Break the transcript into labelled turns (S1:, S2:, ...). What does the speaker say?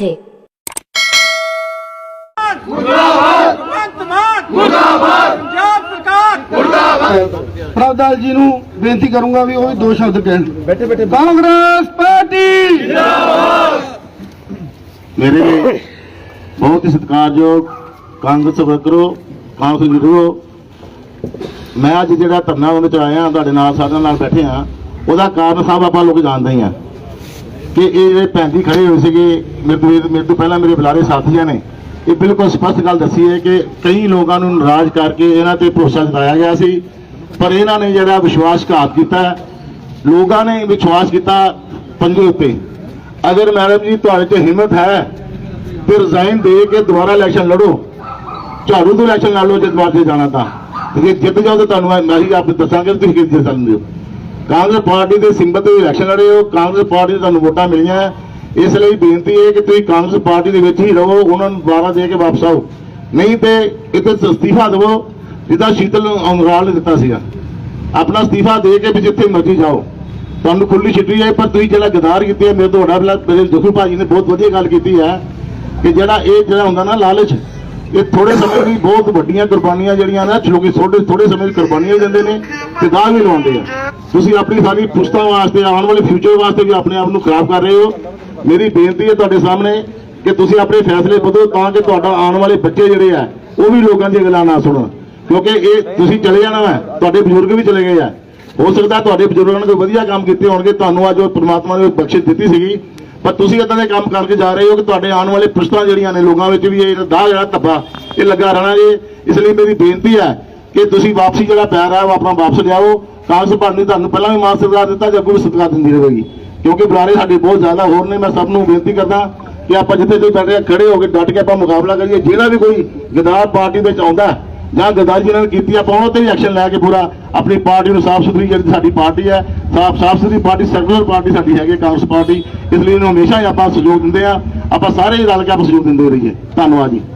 S1: ਸਰਕਾਰ
S2: ਪ੍ਰਭਦਾਸ ਜੀ ਨੂੰ ਬੇਨਤੀ ਕਰੂੰਗਾ ਵੀ ਉਹ ਵੀ ਦੋ ਸ਼ਬਦ ਕਹਿਣ। ਬੈਠੇ ਬੈਠੇ ਕਾਂਗਰਸ ਪਾਰਟੀ!
S3: ਮੇਰੇ ਬਹੁਤ ਹੀ ਸਤਿਕਾਰਯੋਗ ਕਾਂਗਰਸ ਵਰਕਰੋ ਕਾਂਗਰਸ ਲੀਡਰੋ ਮੈਂ ਅੱਜ ਜਿਹੜਾ ਧਰਨਾ ਉਹਦੇ ਚ ਆਇਆ ਤੁਹਾਡੇ ਨਾਲ ਸਾਰਿਆਂ ਨਾਲ ਬੈਠੇ ਆ ਉਹਦਾ ਕਾਰਨ ਸਭ ਆਪਾਂ ਲੋਕ ਜਾਣਦੇ ਹੀ ਆ ਕਿ ਇਹ ਜਿਹੜੇ ਪੈਂਦੀ ਖੜੇ ਹੋਏ ਸੀਗੇ, ਮੇਰੇ ਮੇਰੇ ਤੋਂ ਪਹਿਲਾਂ ਮੇਰੇ ਬੁਲਾਰੇ ਸਾਥੀਆਂ ਨੇ, ਇਹ ਬਿਲਕੁਲ ਸਪਸ਼ਟ ਗੱਲ ਦੱਸੀ ਹੈ ਕਿ ਕਈ ਲੋਕਾਂ ਨੂੰ ਨਾਰਾਜ਼ ਕਰਕੇ ਇਹਨਾਂ ਤੇ ਭਰੋਸਾ ਜਤਾਇਆ ਗਿਆ ਸੀ, ਪਰ ਇਹਨਾਂ ਨੇ ਜਿਹੜਾ ਵਿਸ਼ਵਾਸਘਾਤ ਕੀਤਾ, ਲੋਕਾਂ ਨੇ ਵਿਸ਼ਵਾਸ ਕੀਤਾ ਪੰਜੇ ਉੱਤੇ। ਅਗਰ ਮੈਡਮ ਜੀ, ਤੁਹਾਡੇ 'ਚ ਹਿੰਮਤ ਹੈ ਤੇ ਰਿਜ਼ਾਈਨ ਦੇ ਕੇ ਦੁਬਾਰਾ ਇਲੈਕਸ਼ਨ ਲੜੋ। ਝਾੜੂ ਤੋਂ ਇਲੈਕਸ਼ਨ ਲੜ ਲਓ ਜੇ ਦੁਬਾਰਾ ਜਾਣਾ ਤਾਂ। ਜੇ ਜਿੱਤ ਜਾਓ ਤਾਂ ਤੁਹਾਨੂੰ ਮੈਂ ਅਸੀਂ ਆਪ ਦੱਸਾਂਗੇ, ਤੁਸੀਂ ਕਿੱਥੇ ਜਿੱਤ ਸਕਦੇ ਹੋ? ਕਾਂਗਰਸ ਪਾਰਟੀ ਦੇ ਸਿੰਬਲ ਤੇ ਇਲੈਕਸ਼ਨ ਲੜੇ ਹੋ, ਕਾਂਗਰਸ ਪਾਰਟੀ ਨੂੰ ਤੁਹਾਨੂੰ ਵੋਟਾਂ ਮਿਲੀਆਂ। ਇਸ ਲਈ ਬੇਨਤੀ ਹੈ ਕਿ ਤੁਸੀਂ ਕਾਂਗਰਸ ਪਾਰਟੀ ਦੇ ਵਿੱਚ ਹੀ ਰਹੋ, ਉਹਨਾਂ ਨੂੰ ਦੁਬਾਰਾ ਦੇ ਕੇ ਵਾਪਸ ਆਓ। ਨਹੀਂ ਤੇ ਇੱਥੇ ਅਸਤੀਫਾ ਦਿਵੋ, ਜਿੱਦਾਂ ਸ਼ੀਤਲ ਅੰਗਰਾਲ ਨੇ ਦਿੱਤਾ ਸੀਗਾ। ਆਪਣਾ ਅਸਤੀਫਾ ਦੇ ਕੇ ਵੀ ਜਿੱਥੇ ਮਰਜ਼ੀ ਜਾਓ। ਤੁਹਾਨੂੰ ਖੁੱਲੀ ਛਿੱਟੀ ਹੈ ਪਰ ਤੁਸੀਂ ਜਿਹੜਾ ਗਦਾਰ ਕੀਤੀ ਹੈ, ਮੇਰੇ ਤੋਂ ਵੱਡਾ ਬਲਾ ਮੇਰੇ ਜਖੂ ਭਾਜੀ ਨੇ ਬਹੁਤ ਵਧੀਆ ਗੱਲ ਕੀਤੀ ਹੈ ਕਿ ਜਿਹੜਾ ਇਹ ਜਿਹੜਾ ਹੁੰਦਾ ਨਾ ਲਾਲਚ ਇਹ ਥੋੜੇ ਸਮੇਂ ਦੀ ਬਹੁਤ ਵੱਡੀਆਂ ਕੁਰਬਾਨੀਆਂ ਜਿਹੜੀਆਂ ਨਾ ਲੋਕੀ ਥੋੜੇ ਥੋੜੇ ਸਮੇਂ ਦੀ ਕੁਰਬਾਨੀਆਂ ਦਿੰਦੇ ਨੇ ਤੇ ਗਾਹ ਵੀ ਲਵਾਉਂਦੇ ਆ। ਤੁਸੀਂ ਆਪਣੀ ਸਾਰੀ ਪੁਸ਼ਤਾਂ ਵਾਸਤੇ, ਆਉਣ ਵਾਲੇ ਫਿਊਚਰ ਵਾਸਤੇ ਵੀ ਆਪਣੇ ਆਪ ਨੂੰ ਖਰਾਬ ਕਰ ਰਹੇ ਹੋ। ਮੇਰੀ ਬੇਨਤੀ ਹੈ ਤੁਹਾਡੇ ਸਾਹਮਣੇ ਕਿ ਤੁਸੀਂ ਆਪਣੇ ਫੈਸਲੇ ਬਦਲੋ ਤਾਂ ਕਿ ਤੁਹਾਡਾ ਆਉਣ ਵਾਲੇ ਬੱਚੇ ਜਿਹੜੇ ਆ, ਉਹ ਵੀ ਲੋਕਾਂ ਦੀਆਂ ਗੱਲਾਂ ਨਾ ਸੁਣਨ। ਕਿਉਂਕਿ ਇਹ ਤੁਸੀਂ ਚਲੇ ਜਾਣਾ ਹੈ ਤੁਹਾਡੇ ਬਜ਼ੁਰਗ ਵੀ ਚਲੇ ਗਏ ਆ। ਹੋ ਸਕਦਾ ਤੁਹਾਡੇ ਬਜ਼ੁਰਗਾਂ ਨੇ ਕੋਈ ਵਧੀਆ ਕੰਮ ਕੀਤੇ ਹੋਣਗੇ, ਤੁਹਾਨੂੰ ਅੱਜ ਉਹ ਪ੍ਰਮਾਤਮਾ ਨੇ ਬਖਸ਼ਿਸ਼ ਦਿੱਤੀ ਸੀਗੀ। ਪਰ ਤੁਸੀਂ ਇਦਾਂ ਦੇ ਕੰਮ ਕਰਕੇ ਜਾ ਰਹੇ ਹੋ ਕਿ ਤੁਹਾਡੇ ਆਉਣ ਵਾਲੇ ਪੁਸ਼ਤਾਂ ਜਿਹੜੀਆਂ ਨੇ ਲੋਕਾਂ ਵਿੱਚ ਵੀ ਇਹ ਦਾਗ ਜਿਹੜਾ ਧੱਬਾ ਇਹ ਲੱਗਾ ਰਹਿਣਾ ਜੇ। ਇਸ ਲਈ ਮੇਰੀ ਬੇਨਤੀ ਹੈ ਕਿ ਤੁਸੀਂ ਵਾਪਸੀ ਜਿਹੜਾ ਪਿਆਰ ਹੈ ਉਹ ਆਪਣਾ ਵਾਪਸ ਲਿਆਓ। ਕਾਂਗਰਸ ਪਾਰਟੀ ਨੇ ਤੁਹਾਨੂੰ ਪਹਿਲਾਂ ਵੀ ਮਾਨ ਸਤਿਕਾਰ ਦਿੱਤਾ ਜਾਂ ਅੱਗੋਂ ਵੀ ਸਤਿਕਾਰ ਦਿੰਦੀ ਰਹੇਗੀ। ਕਿਉਂਕਿ ਬੁਲਾਰੇ ਸਾਡੇ ਬਹੁਤ ਜ਼ਿਆਦਾ ਹੋਰ ਨੇ ਮੈਂ ਸਭ ਨੂੰ ਬੇਨਤੀ ਕਰਦਾ ਕਿ ਆਪਾਂ ਜਿੱਥੇ ਜਿੱਥੇ ਬੈਠੇ ਹਾਂ, ਖੜੇ ਹੋ ਕੇ ਡਟ ਕੇ ਆਪਾਂ ਮੁਕਾਬਲਾ ਕਰੀਏ। ਜਿਹੜਾ ਵੀ ਕੋਈ ਗਦਾਰ ਪਾਰਟੀ ਵਿੱਚ ਆਉਂਦਾ ਜਾਂ ਗਦਾਰੀ ਜਿਹਨਾਂ ਨੇ ਕੀਤੀ ਆਪਾਂ ਉਹਨਾਂ ਤੇ ਵੀ ਐਕਸ਼ਨ ਲੈ ਕੇ ਪੂਰਾ ਆਪਣੀ ਪਾਰਟੀ ਨੂੰ ਸਾਫ਼ ਸੁਥਰੀ ਜਿਹੜੀ ਸਾਡੀ ਪਾਰਟੀ ਹੈ ਸਾਫ਼ ਸਾਫ਼ ਸੁਥਰੀ ਪਾਰਟੀ ਸੈਕੂਲਰ ਪਾਰਟੀ ਸਾਡੀ ਹੈਗੀ ਹੈ, ਕਾਂਗਰਸ ਪਾਰਟੀ। ਇਸ ਲਈ ਇਹਨੂੰ ਹਮੇਸ਼ਾ ਹੀ ਆਪਾਂ ਸਹਿਯੋਗ ਦਿੰਦੇ ਆ ਆਪਾਂ ਸਾਰੇ ਰਲ ਕੇ ਆਪਾਂ ਸਹਿਯੋਗ ਦਿੰਦੇ ਰਹੀਏ। ਧੰਨਵਾਦ ਜੀ।